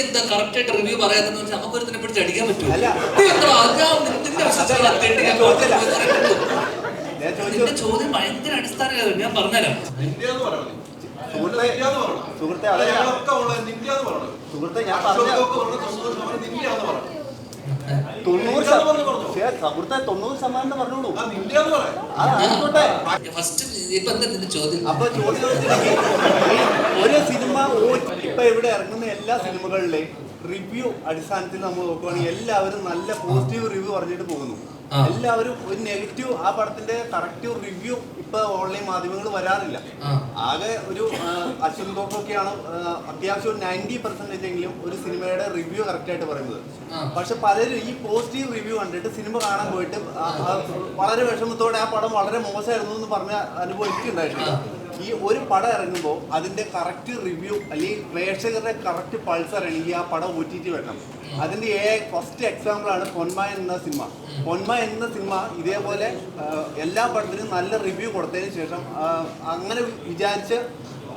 എന്താ കറക്റ്റ് ആയിട്ട് റിവ്യൂ പറയാത്തെന്ന് വെച്ചാൽ നമുക്ക് ഒരുത്തിനെ പിടിച്ച് അടിക്കാൻ പറ്റുമോ നിന്റെ ചോദ്യം ഭയങ്കര അടിസ്ഥാന ഞാൻ പറഞ്ഞുതരാം. സുഹൃത്തെ ഞാൻ പറഞ്ഞ ഫസ്റ്റ് ഇപ്പൊ നിന്റെ ചോദ്യം? അപ്പൊ ചോദ്യം ഒരു സിനിമ ഇപ്പൊ ഇവിടെ ഇറങ്ങുന്ന എല്ലാ സിനിമകളിലെയും റിവ്യൂ അടിസ്ഥാനത്തിൽ നമ്മൾ നോക്കുകയാണെങ്കിൽ എല്ലാവരും നല്ല പോസിറ്റീവ് റിവ്യൂ പറഞ്ഞിട്ട് പോകുന്നു. എല്ലാവരും ഒരു നെഗറ്റീവ് ആ പടത്തിന്റെ കറക്റ്റീവ് റിവ്യൂ ഇപ്പൊ ഓൺലൈൻ മാധ്യമങ്ങൾ വരാറില്ല. ആകെ ഒരു അശ്വൻ തോപ്പൊക്കെയാണ് അത്യാവശ്യം ഒരു നയന്റി പെർസെന്റേജ് എങ്കിലും ഒരു സിനിമയുടെ റിവ്യൂ കറക്റ്റ് ആയിട്ട് പറയുന്നത്. പക്ഷെ പലരും ഈ പോസിറ്റീവ് റിവ്യൂ കണ്ടിട്ട് സിനിമ കാണാൻ പോയിട്ട് വളരെ വിഷമത്തോടെ ആ പടം വളരെ മോശമായിരുന്നു എന്ന് പറഞ്ഞ അനുഭവം എനിക്കുണ്ടായിട്ടുണ്ട് ഈ ഒരു പടം ഇറങ്ങുമ്പോൾ അതിന്റെ കറക്റ്റ് റിവ്യൂ അല്ലെങ്കിൽ പ്രേക്ഷകരുടെ കറക്റ്റ് പൾസ് അറിയണമെങ്കിൽ ആ പടം ഒ ടി ടി വരണം അതിന്റെ ഏ ഫസ്റ്റ് എക്സാമ്പിൾ ആണ് പൊന്മ എന്ന സിനിമ. പൊന്മ എന്ന സിനിമ ഇതേപോലെ എല്ലാ പടത്തിനും നല്ല റിവ്യൂ കൊടുത്തതിന് ശേഷം അങ്ങനെ വിചാരിച്ച്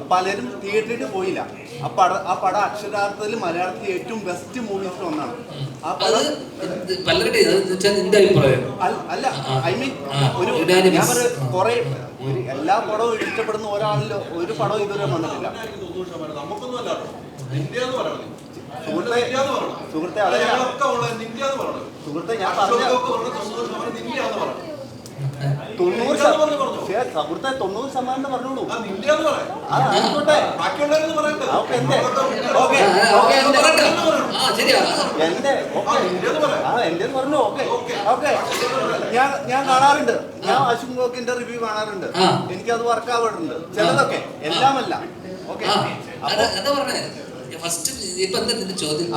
പലരും തിയേറ്ററിൽ പോയില്ല ആ പട ആ പട അക്ഷരാർത്ഥത്തിൽ മലയാളത്തിൽ ഏറ്റവും ബെസ്റ്റ് മൂവീസിൽ ഒന്നാണ് ആ പടം ഇത് പലരുടെ ഇത് നിന്റെ അഭിപ്രായം അല്ല ഐ മീൻ ഒരു. ഞാൻ കുറെ ഒരു എല്ലാ പടവും ഇഷ്ടപ്പെടുന്ന ഒരാളിലോ ഒരു പടവും ഇതുവരെ വന്നിട്ടില്ല. സുഹൃത്തെ. സുഹൃത്തെ അതെ ഞാൻ പറഞ്ഞ തൊണ്ണൂറ്. സുഹൃത്തെ തൊണ്ണൂറ് ശതമാനം പറഞ്ഞോളൂ ആ എന്റെ എന്റെ പറഞ്ഞു ഓക്കെ ഓക്കെ. ഞാൻ ഞാൻ കാണാറുണ്ട് ഞാൻ അശ്വിൻ ബ്ലോക്കിന്റെ റിവ്യൂ കാണാറുണ്ട് എനിക്ക് എനിക്കത് വർക്ക് ആവാറുണ്ട് ചിലതൊക്കെ എല്ലാമല്ല ഓക്കെ അപ്പൊ അതാ അതാ പറഞ്ഞേ ഫസ്റ്റ് ഇപ്പൊ ചോദ്യം നിന്റെ ചോദ്യം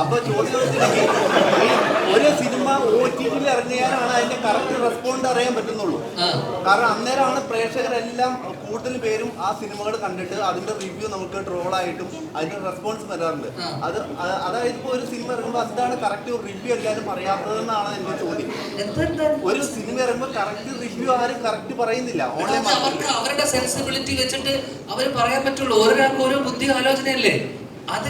ഒരു സിനിമ ഒ ടി ടിയിൽ ഇറങ്ങിയാലാണ് അതിന്റെ കറക്റ്റ് റെസ്പോണ്ട് അറിയാൻ പറ്റുന്നുള്ളൂ. കാരണം അന്നേരമാണ് പ്രേക്ഷകരെല്ലാം കൂടുതൽ പേരും ആ സിനിമകൾ കണ്ടിട്ട് അതിന്റെ റിവ്യൂ നമുക്ക് ട്രോളായിട്ടും അതിന്റെ റെസ്പോൺസ് വരാറുണ്ട്. അത് അതായത് ഇപ്പോൾ ഒരു സിനിമ ഇറങ്ങുമ്പോൾ അതാണ് കറക്റ്റ് റിവ്യൂ എല്ലാവരും പറയാത്തതെന്നാണ് എന്റെ ചോദ്യം. ഒരു സിനിമ ഇറങ്ങുമ്പോൾ കറക്റ്റ് റിവ്യൂ ആരും കറക്റ്റ് പറയുന്നില്ല. ഓൺലൈൻ അവർക്ക് അവരുടെ സെൻസിബിലിറ്റി വെച്ചിട്ട് അവർ പറയാൻ പറ്റുള്ളൂ. ഓരോരാൾക്ക് ഓരോ ബുദ്ധി ആലോചനയല്ലേ? അത്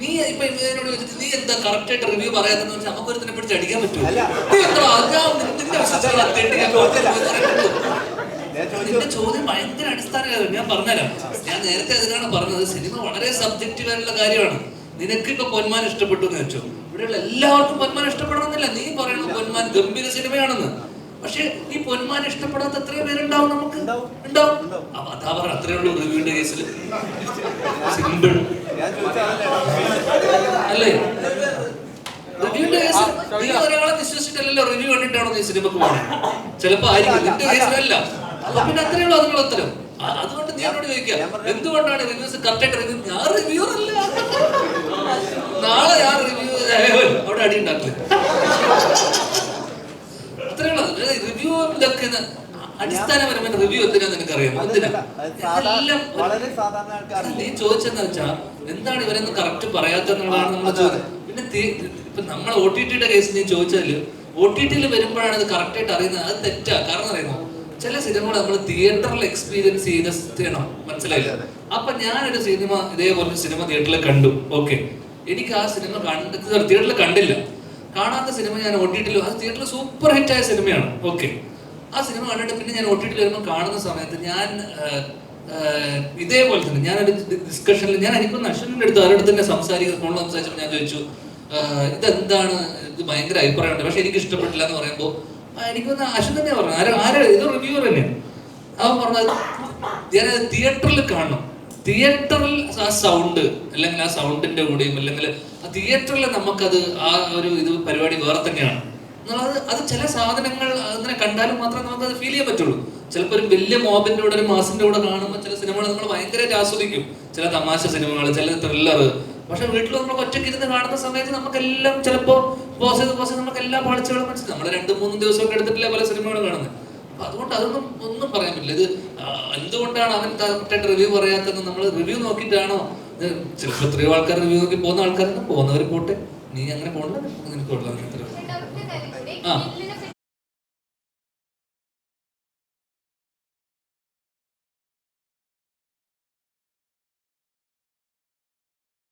നീ ഇപ്പൊ എന്നോട് ചോദിച്ചിട്ട് നീ എന്താ കറക്റ്റ് ആയിട്ട് റിവ്യൂ പറയാത്തെന്ന് വെച്ചാൽ നമുക്ക് ഒരുത്തിനെ പിടിച്ച് അടിക്കാൻ നിന്റെ നിന്റെ ചോദ്യം ഭയങ്കര അടിസ്ഥാന ഞാൻ പറഞ്ഞുതരാം. ഞാൻ നേരത്തെ അതിനാണ് പറഞ്ഞത്. സിനിമ വളരെ സബ്ജക്റ്റീവ് ആയിട്ടുള്ള കാര്യമാണ്. നിനക്ക് ഇപ്പൊ പൊന്മാൻ ഇഷ്ടപ്പെട്ടു എന്ന് വെച്ചോ. ഇവിടെയുള്ള എല്ലാവർക്കും പൊന്മാൻ ഇഷ്ടപ്പെടണമെന്നില്ല. നീ പറയണ പൊന്മാൻ ഗംഭീര സിനിമയാണെന്ന്. പക്ഷെ ഈ പൊന്മാൻ ഇഷ്ടപ്പെടാത്ത എത്രയോ പേരുണ്ടാവും നമുക്ക്. ഉണ്ടാവും. അപ്പൊ അതാ പറഞ്ഞ അത്രേ ഉള്ളൂ റിവ്യൂന്റെ കേസിൽ സിമ്പിൾ അല്ലേ? റിവ്യൂന്റെ കേസിൽ നീ ഒരാളെ വിശ്വസിച്ചിട്ടല്ലോ റിവ്യൂ കണ്ടിട്ടാണോ നീ സിനിമക്ക് പോകുന്നത് ചിലപ്പോ ആയിരിക്കും. നിന്റെ കേസിലല്ല അപ്പൊ പിന്നെ അത്രേ ഉള്ളൂ അതിനുള്ള ഉത്തരം. അതുകൊണ്ട് നീ എന്നോട് ചോദിക്കാം എന്തുകൊണ്ടാണ് റിവ്യൂസ് കറക്റ്റ് ആയിട്ട് റിവ്യൂ ഞാൻ റിവ്യൂ അല്ല നാളെ ഞാൻ റിവ്യൂ അടിസ്ഥാനപരമായ റിവ്യൂ എന്തിനാ? നിനക്ക് എന്തിനാ എല്ലാം വളരെ സാധാരണ ആൾക്കാർ നീ ചോദിച്ചെന്ന് വെച്ചാ എന്താണ് ഇവരൊന്നും കറക്റ്റ് പറയാത്തെന്നുള്ളതാണ് നമ്മൾ പിന്നെ ഇപ്പൊ നമ്മൾ ഒ ടി ടിയുടെ കേസ് നീ ചോദിച്ചാൽ ഒ ടി ടിയിൽ വരുമ്പോഴാണ് ഇത് കറക്റ്റ് ആയിട്ട് അറിയുന്നത്. അത് തെറ്റാ. കാരണം അറിയുമോ? ചില സിനിമകൾ നമ്മൾ തിയേറ്ററിൽ എക്സ്പീരിയൻസ് ചെയ്ത ചെയ്യണം. മനസ്സിലായില്ല? അപ്പൊ ഞാനൊരു സിനിമ ഇതേപോലെ സിനിമ തിയേറ്ററിൽ കണ്ടു. ഓക്കെ. എനിക്ക് ആ സിനിമ കണ്ട് തിയേറ്ററിൽ കണ്ടില്ല. കാണാത്ത സിനിമ ഞാൻ ഒ ടി ടിയിൽ അത് തിയേറ്ററിൽ സൂപ്പർ ഹിറ്റ് ആയ സിനിമയാണ്. ഓക്കെ. ആ സിനിമ കണ്ടിട്ട് പിന്നെ ഞാൻ ഒ ടി ടി വരുമ്പോൾ കാണുന്ന സമയത്ത് ഞാൻ ഇതേപോലെ തന്നെ ഞാനൊരു ഡിസ്കഷനിൽ ഞാൻ എനിക്കൊന്ന് അശ്വനിന്റെ അടുത്ത് അവരുടെ തന്നെ സംസാരിക്കുന്ന ഫോണിൽ സംസാരിച്ചപ്പോൾ ഞാൻ ചോദിച്ചു ഇതെന്താണ്? ഇത് ഭയങ്കര അഭിപ്രായമുണ്ട്. പക്ഷെ എനിക്ക് ഇഷ്ടപ്പെട്ടില്ല എന്ന് പറയുമ്പോൾ എനിക്കൊന്ന് അശ്വൻ തന്നെ പറഞ്ഞു. ആരോ ആരോ? ഇത് റിവ്യൂവർ തന്നെയാണ് അവൻ പറഞ്ഞത് ഞാൻ തിയേറ്ററിൽ കാണണം. തിയേറ്ററിൽ ആ സൗണ്ട് അല്ലെങ്കിൽ ആ സൗണ്ടിന്റെ കൂടെയും അല്ലെങ്കിൽ ആ തിയേറ്ററിൽ നമുക്കത് ആ ഒരു ഇത് പരിപാടി വേറെ തന്നെയാണ്. എന്നുള്ളത് അത് ചില സാധനങ്ങൾ അങ്ങനെ കണ്ടാലും മാത്രമേ നമുക്ക് അത് ഫീൽ ചെയ്യാൻ പറ്റുള്ളൂ. ചിലപ്പോൾ ഒരു വലിയ മോബിന്റെ കൂടെ ഒരു മാസിന്റെ കൂടെ കാണുമ്പോൾ ചില സിനിമകൾ നമ്മൾ ഭയങ്കരമായിട്ട് ആസ്വദിക്കും. ചില തമാശ സിനിമകൾ ചില ത്രില്ലർ പക്ഷെ വീട്ടിൽ നമ്മൾ ഒറ്റയ്ക്ക് ഇരുന്ന് കാണുന്ന സമയത്ത് നമുക്കെല്ലാം ചിലപ്പോൾ പോസ് ചെയ്ത് പോസ് ചെയ്ത് നമുക്ക് എല്ലാ പാളിച്ചകളും മനസ്സിലാവും നമ്മൾ രണ്ട് മൂന്ന് ദിവസം ഒക്കെ എടുത്തിട്ടില്ല പല സിനിമകളും കാണുന്നത്. അപ്പൊ അതുകൊണ്ട് അതൊന്നും ഒന്നും പറയാൻ പറ്റില്ല. ഇത് എന്തുകൊണ്ടാണ് അവൻ കറക്റ്റായിട്ട് റിവ്യൂ പറയാത്തത്? നമ്മൾ റിവ്യൂ നോക്കിയിട്ടാണോ? ചിലപ്പോൾ എത്രയോ ആൾക്കാർ റിവ്യൂ നോക്കി പോകുന്ന ആൾക്കാർ പോകുന്നവർ പോട്ടെ. നീ അങ്ങനെ പോകണ്ട നിനക്ക് കൊള്ളാം. അത്രേ ഉള്ളൂ. ഡോക്ടർ ആ. ഇതിൽ